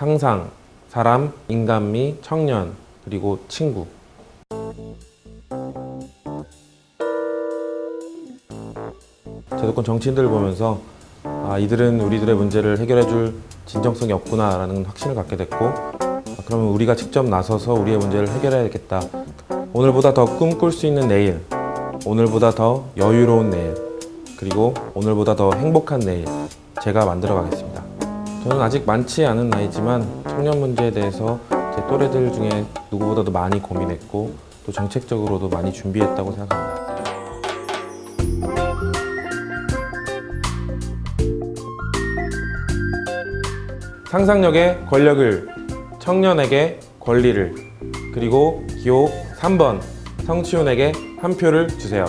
상상, 사람, 인간미, 청년, 그리고 친구. 제도권 정치인들을 보면서 아, 이들은 우리들의 문제를 해결해 줄 진정성이 없구나라는 확신을 갖게 됐고 아, 그러면 우리가 직접 나서서 우리의 문제를 해결해야겠다. 오늘보다 더 꿈꿀 수 있는 내일, 오늘보다 더 여유로운 내일, 그리고 오늘보다 더 행복한 내일 제가 만들어 가겠습니다. 저는 아직 많지 않은 나이지만 청년 문제에 대해서 제 또래들 중에 누구보다도 많이 고민했고 또 정책적으로도 많이 준비했다고 생각합니다. 상상력의 권력을 청년에게 권리를 그리고 기호 3번 성치훈에게 한 표를 주세요.